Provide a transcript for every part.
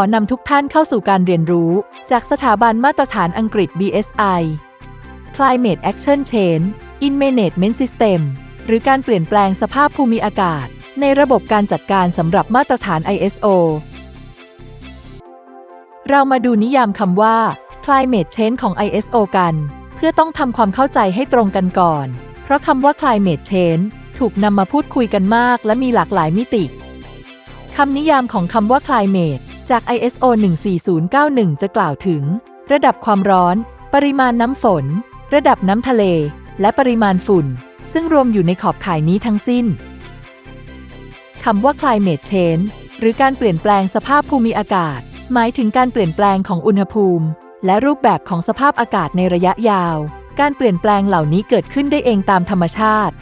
ขอนำทุกท่านเข้าสู่การเรียนรู้ จากสถาบันมาตรฐานอังกฤษ BSI Climate Action Change in Management System หรือการเปลี่ยนแปลงสภาพภูมิอากาศ ในระบบการจัดการสำหรับมาตรฐาน ISO เรามาดูนิยามคำว่า climate change ของ ISO กัน เพื่อต้องทำความเข้าใจให้ตรงกันก่อน เพราะคำว่า climate change ถูกนำมาพูดคุยกันมาก และมีหลากหลายมิติ คำนิยามของคำว่า climate จาก ISO 14091 จะกล่าวถึง ระดับความร้อน ปริมาณน้ำฝน ระดับน้ำทะเล และปริมาณฝุ่น ซึ่งรวมอยู่ในขอบข่ายนี้ทั้งสิ้นคำว่า climate change หรือการเปลี่ยนแปลงสภาพภูมิอากาศ หมายถึงการเปลี่ยนแปลงของอุณหภูมิ และรูปแบบของสภาพอากาศในระยะยาว การเปลี่ยนแปลงเหล่านี้เกิดขึ้นได้เองตามธรรมชาติ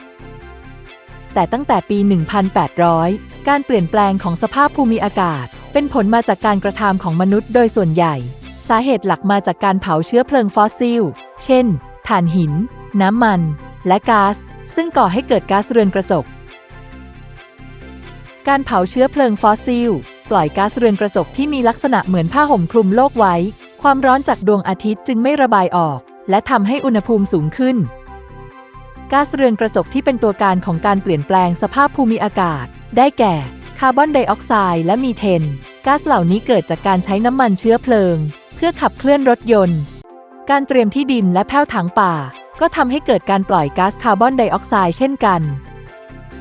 แต่ตั้งแต่ปี 1800 การเปลี่ยนแปลงของสภาพภูมิอากาศ เป็นผลมาจากการกระทำของมนุษย์โดยส่วนใหญ่ สาเหตุหลักมาจากการเผาเชื้อเพลิงฟอสซิล เช่น ถ่านหิน น้ำมัน และก๊าซ ซึ่งก่อให้เกิดก๊าซเรือนกระจก การเผาเชื้อเพลิงฟอสซิล ปล่อยก๊าซเรือนกระจกที่มีลักษณะเหมือนผ้าห่มคลุมโลกไว้ ความร้อนจากดวงอาทิตย์จึงไม่ระบายออก และทำให้อุณหภูมิสูงขึ้นก๊าซเรือนกระจกที่เป็นตัวการของการเปลี่ยนแปลงสภาพภูมิอากาศ ได้แก่ คาร์บอนไดออกไซด์และมีเทนก๊าซเหล่านี้เกิดจากการใช้น้ำมันเชื้อเพลิง เพื่อขับเคลื่อนรถยนต์ การเตรียมที่ดินและแผ้วถังป่า ก็ทำให้เกิดการปล่อยก๊าซคาร์บอนไดออกไซด์เช่นกัน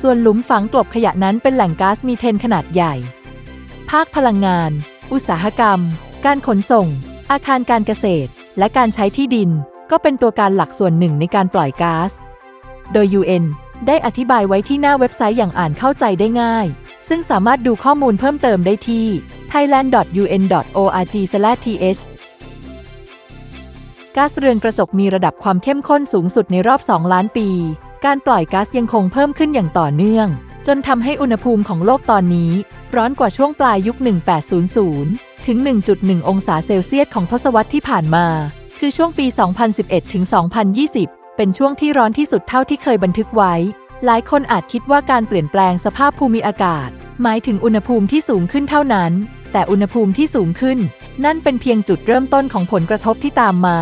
ส่วนหลุมฝังกลบขยะนั้นเป็นแหล่งก๊าซมีเทนขนาดใหญ่ ภาคพลังงาน อุตสาหกรรม การขนส่ง อาคารการเกษตร และการใช้ที่ดิน ก็เป็นตัวการหลักส่วนหนึ่งในการปล่อยก๊าซ โดย UN ได้อธิบายไว้ที่หน้าเว็บไซต์อย่างอ่านเข้าใจได้ง่าย ซึ่งสามารถดูข้อมูลเพิ่มเติมได้ที่ thailand.un.org/th ก๊าซเรือนกระจกมีระดับความเข้มข้นสูงสุดในรอบ 2 ล้านปี การปล่อยก๊าซยังคงเพิ่มขึ้นอย่างต่อเนื่อง จนทำให้อุณหภูมิของโลกตอนนี้ ร้อนกว่าช่วงปลายยุค 1800 ถึง 1.1 องศาเซลเซียสของทศวรรษที่ผ่านมา คือช่วงปี 2011 ถึง 2020 เป็นช่วงที่ร้อนที่สุดเท่าที่เคยบันทึกไว้ หลายคนอาจคิดว่าการเปลี่ยนแปลงสภาพภูมิอากาศ หมายถึงอุณหภูมิที่สูงขึ้นเท่านั้น แต่อุณหภูมิที่สูงขึ้น นั่นเป็นเพียงจุดเริ่มต้นของผลกระทบที่ตามมา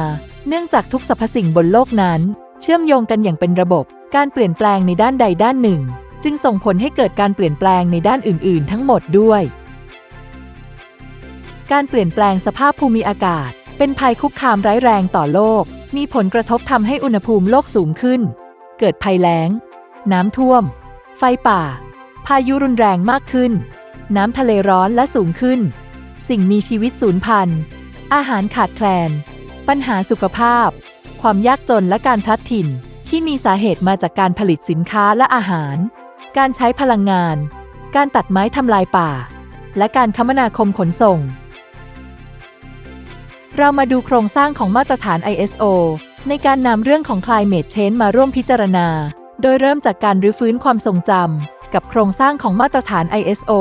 เนื่องจากทุกสรรพสิ่งบนโลกนั้น เชื่อมโยงกันอย่างเป็นระบบ การเปลี่ยนแปลงในด้านใดด้านหนึ่ง จึงส่งผลให้เกิดการเปลี่ยนแปลงในด้านอื่น ๆ ทั้งหมดด้วย การเปลี่ยนแปลงสภาพภูมิอากาศ เป็นภัยคุกคามร้ายแรงต่อโลก มีผลกระทบทำให้อุณหภูมิโลกสูงขึ้น เกิดภัยแล้ง น้ำท่วม ไฟป่า พายุรุนแรงมากขึ้น น้ำทะเลร้อนและสูงขึ้น สิ่งมีชีวิตสูญพันธุ์ อาหารขาดแคลน ปัญหาสุขภาพ ความยากจนและการพลัดถิ่นที่มีสาเหตุมาจากการผลิตสินค้าและอาหาร การใช้พลังงาน การตัดไม้ทำลายป่า และการคมนาคมขนส่ง เรามาดูโครงสร้างของมาตรฐาน ISO ในการนำเรื่องของ climate change มาร่วมพิจารณา โดยเริ่มจากการรื้อฟื้นความทรงจำกับโครงสร้างของมาตรฐาน ISO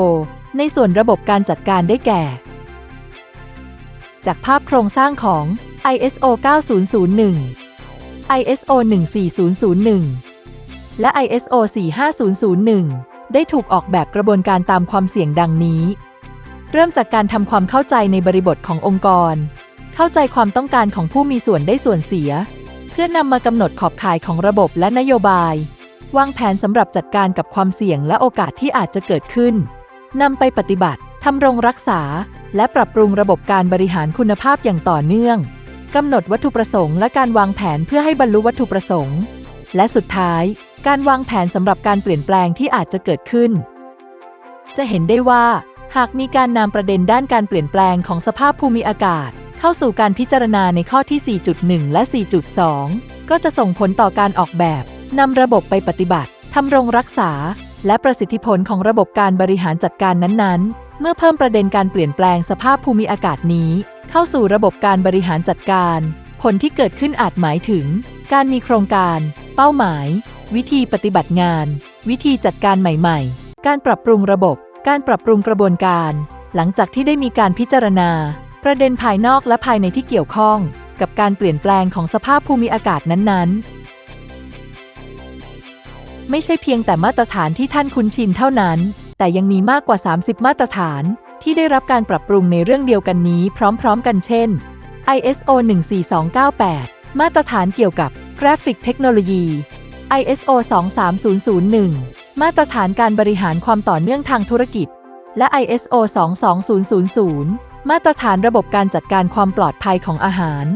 ในส่วนระบบการจัดการได้แก่ จากภาพโครงสร้างของ ISO 9001 ISO 14001 และ ISO 45001 ได้ถูกออกแบบกระบวนการตามความเสี่ยงดังนี้ เริ่มจากการทำความเข้าใจในบริบทขององค์กร เข้าใจความต้องการของผู้มีส่วนได้ส่วนเสีย เพื่อนำมากำหนดขอบข่ายของระบบและนโยบาย วางแผนสำหรับจัดการกับความเสี่ยงและโอกาสที่อาจจะเกิดขึ้นนำไปปฏิบัติทำรงรักษา และปรับปรุงระบบการบริหารคุณภาพอย่างต่อเนื่องกำหนดวัตถุประสงค์และการวางแผนเพื่อให้บรรลุวัตถุประสงค์ และสุดท้าย การวางแผนสำหรับการเปลี่ยนแปลงที่อาจจะเกิดขึ้น จะเห็นได้ว่า หากมีการนำประเด็นด้านการเปลี่ยนแปลงของสภาพภูมิอากาศ เข้าสู่การพิจารณาในข้อที่ 4.1 และ 4.2 ก็จะส่งผลต่อการออกแบบนำระบบไปปฏิบัติทำรงรักษา และประสิทธิผลของระบบการบริหารจัดการนั้นๆ เมื่อเพิ่มประเด็นการเปลี่ยนแปลงสภาพภูมิอากาศนี้ เข้าสู่ระบบการบริหารจัดการ ผลที่เกิดขึ้นอาจหมายถึง การมีโครงการ เป้าหมาย วิธีปฏิบัติงาน วิธีจัดการใหม่ ๆ การปรับปรุงระบบ การปรับปรุงกระบวนการ หลังจากที่ได้มีการพิจารณา ประเด็นภายนอกและภายในที่เกี่ยวข้อง กับการเปลี่ยนแปลงของสภาพภูมิอากาศนั้นๆ ไม่ใช่เพียงแต่มาตรฐานที่ท่านคุ้นชินเท่านั้น แต่ยังมีมากกว่า 30 มาตรฐาน ที่ได้รับการปรับปรุงในเรื่องเดียวกันนี้พร้อม ๆ กันเช่น ISO 14298 มาตรฐานเกี่ยวกับกราฟิกเทคโนโลยี ISO 23001 มาตรฐานการบริหารความต่อเนื่องทางธุรกิจ และ ISO 22000 มาตรฐานระบบการจัดการความปลอดภัยของอาหาร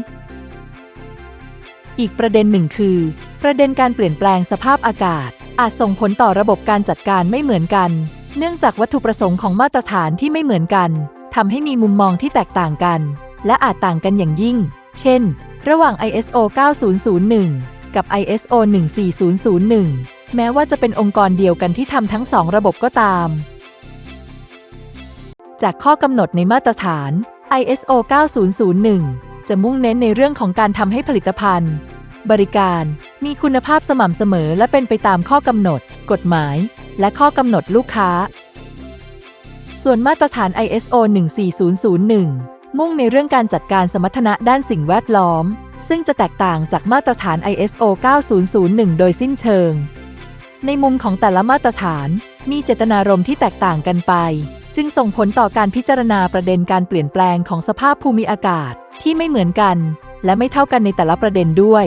อีกประเด็นหนึ่งคือ ประเด็นการเปลี่ยนแปลงสภาพอากาศ อาจส่งผลต่อระบบการจัดการไม่เหมือนกัน เนื่องจากวัตถุประสงค์ของมาตรฐานที่ไม่เหมือนกันทำให้มีมุมมองที่แตกต่างกัน และอาจต่างกันอย่างยิ่ง เช่น ระหว่าง ISO 9001 กับ ISO 14001 แม้ว่าจะเป็นองค์กรเดียวกันที่ทำทั้งสองระบบก็ตาม จากข้อกำหนดในมาตรฐาน ISO 9001 จะมุ่งเน้นในเรื่องของการทำให้ผลิตภัณฑ์ บริการมีคุณภาพสม่ำเสมอและเป็นไปตามข้อกำหนด กฎหมาย และข้อกำหนดลูกค้า ส่วนมาตรฐาน ISO 14001 มุ่งในเรื่องการจัดการสมรรถนะด้านสิ่งแวดล้อม ซึ่งจะแตกต่างจากมาตรฐาน ISO 9001 โดยสิ้นเชิง ในมุมของแต่ละมาตรฐานมีเจตนารมณ์ที่แตกต่างกันไป จึงส่งผลต่อการพิจารณาประเด็นการเปลี่ยนแปลงของสภาพภูมิอากาศที่ไม่เหมือนกัน และไม่เท่ากันในแต่ละประเด็นด้วย